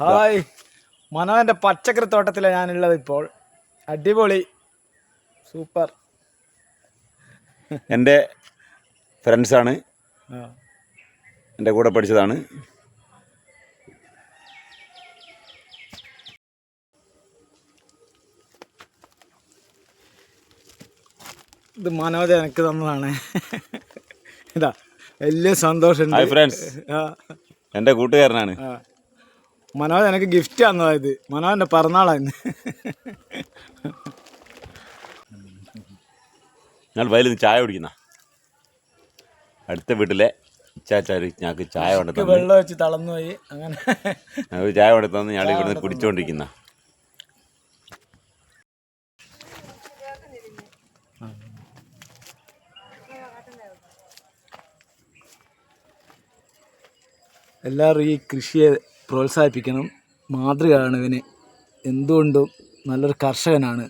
Hi. മനോഹന്റെ പച്ചക്കറി തോട്ടത്തിലാണ് ഞാനുള്ളത് ഇപ്പോൾ. അടിപൊളി. സൂപ്പർ. എന്റെ ഫ്രണ്ട്സാണ്. എന്റെ കൂടെ പഠിച്ചതാണ്. ഇത് മനോജ് എനിക്ക് തന്നതാണ്. ഇതാ വലിയ സന്തോഷം ഫ്രണ്ട്സ് എന്റെ കൂട്ടുകാരനാണ്. മനോജ് എനിക്ക് ഗിഫ്റ്റ് തന്നതാ ഇത് മനോജന്റെ പിറന്നാളാണ് ഞാൻ വയലിൽ നിന്ന് ചായ കുടിക്കുന്ന. അടുത്ത വീട്ടിലെ ഇച്ചാച്ചാര് ഞങ്ങൾക്ക് ചായ കൊണ്ട് വെള്ളം വെച്ച് തളർന്നു പോയി അങ്ങനെ. ഞങ്ങൾക്ക് ചായ കൊണ്ട് തന്ന് ഞങ്ങൾ ഇവിടുന്ന് കുടിച്ചുകൊണ്ടിരിക്കുന്ന എല്ലാവരും ഈ കൃഷിയെ പ്രോത്സാഹിപ്പിക്കണം. മാതൃകയാണ് ഇവന് എന്തുകൊണ്ടും നല്ലൊരു കർഷകനാണ്.